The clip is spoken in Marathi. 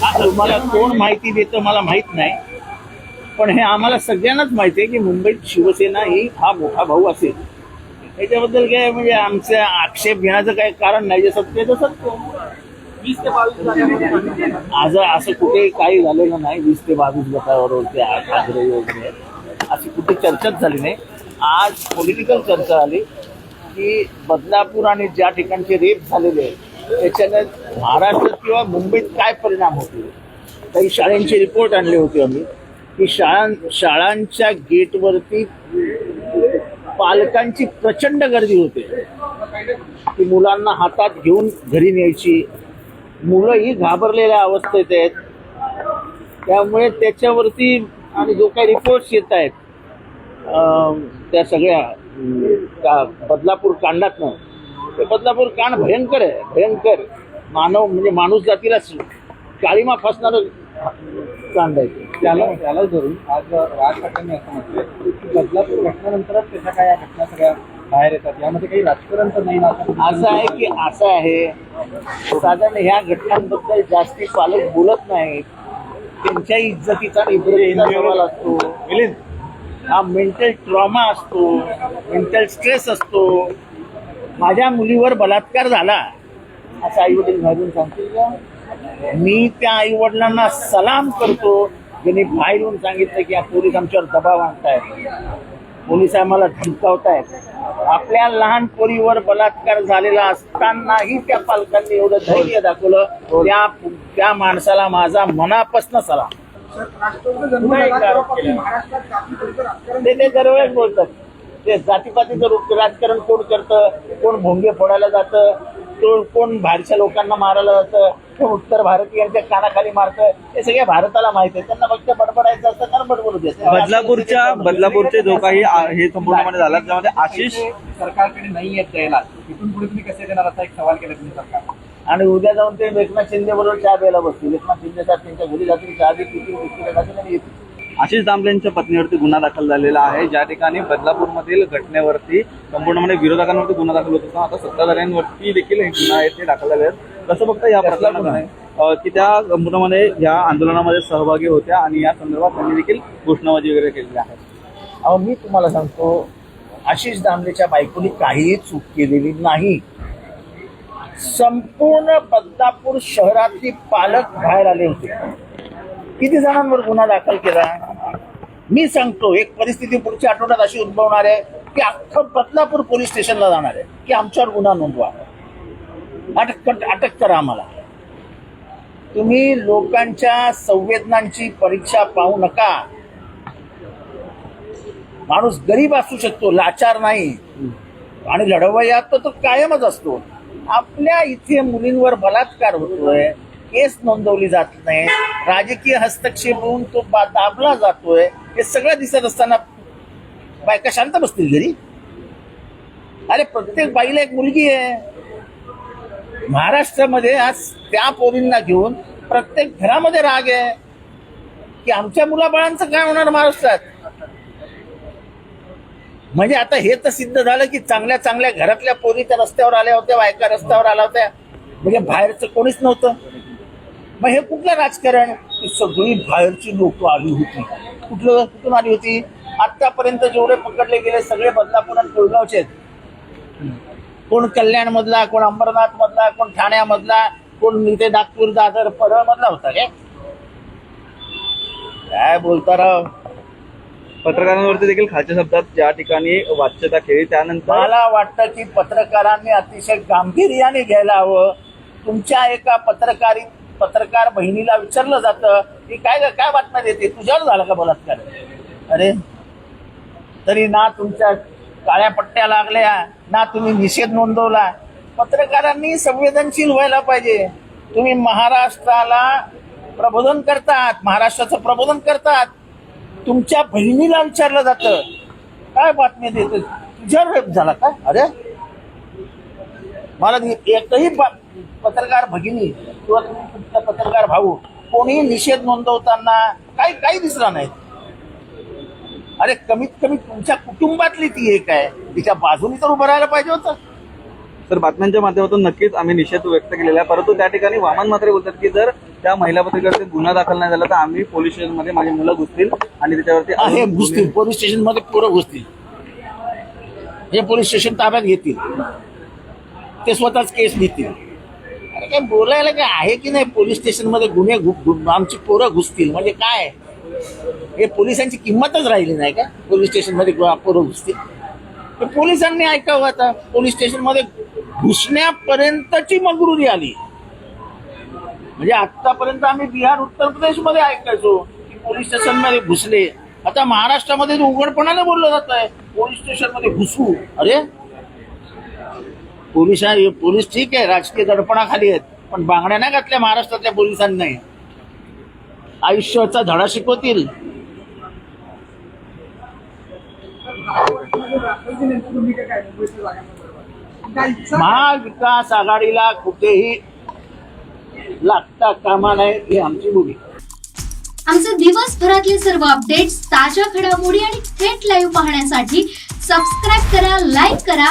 तुम्हाला कोण माहिती देतं मला माहीत नाही. पण हे आम्हाला सगळ्यांनाच माहिती आहे की मुंबईत शिवसेना ही हा मोठा भाऊ असेल. याच्याबद्दल काय म्हणजे आमचा आक्षेप घेण्याचं काही कारण नाही जे सत्य आहे ते सत्य वीस ते बावीस जागा आज असं कुठे काही झालेलं नाही वीस ते बावीस गटावर आग्रही वगैरे अशी कुठे चर्चाच झाली नाही. आज पॉलिटिकल चर्चा आली की बदलापूर आणि ज्या ठिकाणचे रेप झालेले आहेत त्याच्याने महाराष्ट्रात किंवा मुंबईत काय परिणाम होतील काही शाळांचे रिपोर्ट आणले होते आम्ही. की शाळां शाळांच्या गेटवरती पालकांची प्रचंड गर्दी होते. की मुलांना हातात घेऊन घरी न्यायची. मुलं ही घाबरलेल्या अवस्थेत आहेत. त्यामुळे त्याच्यावरती आणि जो काही रिपोर्ट्स येत आहेत त्या सगळ्या त्या बदलापूर कांडातनं ते बदलापूर कांड भयंकर आहे भयंकर. मानव म्हणजे माणूस जातीला काळीमा फासणारं कांड आहे. त्याला त्याला धरून आज राज ठाकरेंनी असं म्हटलंय की बदलापूर घटनेनंतरच त्याच्या काय या घटना सगळ्या बाहेर येतात? यामध्ये काही राजकारण तर नाही ना? असं आहे की असं आहे. साधारण ह्या घटनांबद्दल जास्ती पालक बोलत नाहीत त्यांच्या इज्जतीचा सवाल असतो. हा मेंटल ट्रॉमा असतो. मेंटल स्ट्रेस असतो. माझ्या मुलीवर बलात्कार झाला असं आई वडील घालून सांगतील का? मी त्या आई वडिलांना सलाम करतो. ज्यांनी बाहेरून सांगितलं की या पोलीस आमच्यावर दबाव आणतायत. पोलीस आम्हाला धमकावतायत. आपल्या लहान पोरीवर बलात्कार झालेला असतानाही त्या पालकांनी एवढं धैर्य दाखवलं. त्या त्या माणसाला माझा मनापासून सलाम. ते दरवेळेस बोलतात. ते जातीपातीचं रूप- राजकारण कोण करतं? कोण भोंगे फोडायला जातं? कोण कोण बाहेरच्या लोकांना मारायला जातं? कोण उत्तर भारतीयांच्या कानाखाली मारतं? हे सगळ्या भारताला माहीत आहे. त्यांना फक्त बडबडायचं असतं कारण बडबडू देत बदलापूरच्या बदलापूरचे जो काही हे संपूर्णपणे झाला. त्यामध्ये आशिष सरकारकडे नाही येत द्यायला इथून पुढे तुम्ही कसे देणार असा एक सवाल केला तुम्ही सरकार. आणि उद्या जाऊन ते एकनाथ शिंदे बरोबर चहा प्यायला बसतील. एकनाथ शिंदे साहेब त्यांच्या घरी जातील. चहा देतील बिस्किटं खातील आणि येतील. आशिष दामलेंच्या पत्नीवरती गुन्हा दाखल झालेला आहे. ज्या ठिकाणी बदलापूरमधील घटनेवरती संपूर्णपणे विरोधकांवरती गुन्हा दाखल होत असताना आता सत्ताधाऱ्यांवरती देखील हे गुन्हा आहेत ते दाखल झाले आहेत. कसं बघता या प्रकरणात अं, की त्या संपूर्णपणे या आंदोलनामध्ये सहभागी होत्या आणि या संदर्भात त्यांनी देखील घोषणाबाजी वगैरे केलेली आहे. अहो मी तुम्हाला सांगतो आशिष दामलेच्या बायकोनी काहीही चूक केलेली नाही. संपूर्ण बदलापूर शहरातली पालक बाहेर आले होते. किती जणांवर गुन्हा दाखल केला? मी सांगतो एक परिस्थिती पुढच्या आठवड्यात अशी उद्भवणार आहे की अख्खं बदलापूर पोलीस स्टेशनला जाणार आहे की आमच्यावर गुन्हा नोंदवा. अटक अटक करा आम्हाला. तुम्ही लोकांच्या संवेदनांची परीक्षा पाहू नका. माणूस गरीब असू शकतो लाचार नाही. आणि लढवयात तर तो कायमच असतो. आपल्या इथे मुलींवर बलात्कार होतोय. केस नोंदवली जात नाही. राजकीय हस्तक्षेप होऊन तो बा- दाबला जातोय. हे सगळं दिसत असताना बायका शांत बसतील घरी? अरे प्रत्येक बाईला एक मुलगी आहे. महाराष्ट्रामध्ये आज त्या पोरींना घेऊन प्रत्येक घरामध्ये राग आहे. की आमच्या मुलाबाळांचं काय होणार महाराष्ट्रात? म्हणजे आता हे तर सिद्ध झालं की चांगल्या चांगल्या घरातल्या पोरी त्या रस्त्यावर आल्या होत्या बायका रस्त्यावर आल्या होत्या. म्हणजे बाहेरचं कोणीच नव्हतं. मग हे कुठलं राजकारण? की सगळी बाहेरची लोक आली होती. कुठलं कुठून आली होती? आतापर्यंत जेवढे पकडले गेले सगळे बदलापूर आणि कोळगावचे आहेत. कोण कल्याण मधला कोण अंबरनाथ मधला कोण ठाण्यामधला कोण इथे नागपूर दादर परळ मधला होता काय काय बोलता राव? पत्रकारांवरती देखील खालच्या शब्दात ज्या ठिकाणी वाच्यता केली त्यानंतर मला वाटतं की पत्रकारांनी अतिशय गांभीर्याने घ्यायला हवं. तुमच्या एका पत्रकारी पत्रकार बहिणीला विचारलं जातं की काय ग- काय बातम्या देते? तुझ्यावर झाला का बलात्कार? अरे तरी ना तुमच्या काळ्या पट्ट्या लागल्या ना तुम्ही निषेध नोंदवला. पत्रकारांनी संवेदनशील व्हायला पाहिजे. तुम्ही महाराष्ट्राला प्रबोधन करतात महाराष्ट्राचं प्रबोधन करतात. तुमच्या बहिणीला विचारलं जातं काय बातमी देत तुझ्यावर रेप झाला का? अरे मला एकही पत्रकार भगिनी किंवा तुम्ही तुमचा पत्रकार भाऊ कोणी निषेध नोंदवताना काही काही दिसला नाही. अरे कमीत कमी तुमच्या कुटुंबातली ती एक आहे. तिच्या बाजूनी तर उभं राहायला पाहिजे होतं. तर बातम्यांच्या माध्यमातून नक्कीच आम्ही निषेध व्यक्त केलेला आहे. परंतु त्या ठिकाणी वामन मात्र बोलतात की जर त्या महिला पत्रकाराचे गुन्हा दाखल नाही झाला तर आम्ही पोलीस स्टेशनमध्ये माझी मुलं घुसतील आणि त्याच्यावरती आहे अजून घुसतील. पोलीस स्टेशनमध्ये पोरं घुसतील. हे पोलीस स्टेशन ताब्यात घेतील. ते स्वतःच केस लिहितील अरे काय बोलायला काय आहे की नाही पोलीस स्टेशनमध्ये गुन्हे आमची पोरं घुसतील? म्हणजे काय? हे पोलिसांची किंमतच राहिली नाही का? पोलीस स्टेशनमध्ये पोरं घुसतील? तर पोलिसांनी ऐकावं आता. पोलीस स्टेशनमध्ये घुसण्यापर्यंतची मगरुरी आली. म्हणजे आतापर्यंत आम्ही बिहार उत्तर प्रदेशमध्ये ऐकायचो की पोलीस स्टेशनमध्ये घुसले. आता महाराष्ट्रामध्ये उघडपणाने बोललं जात आहे पोलीस स्टेशनमध्ये घुसू. अरे पोलिसां पोलीस ठीक आहे राजकीय दडपणाखाली आहेत पण बांगड्या नाही घातल्या महाराष्ट्रातल्या पोलिसांनी. आयुष्याचा धडा शिकवतील. महाविकास आघाडीला कुठेही लागता कामा नये ही आमची भूमिका आमचे दिवसभरातले सर्व अपडेट्स ताज्या घडामोडी आणि थेट लाईव्ह पाहण्यासाठी सबस्क्राईब करा लाईक करा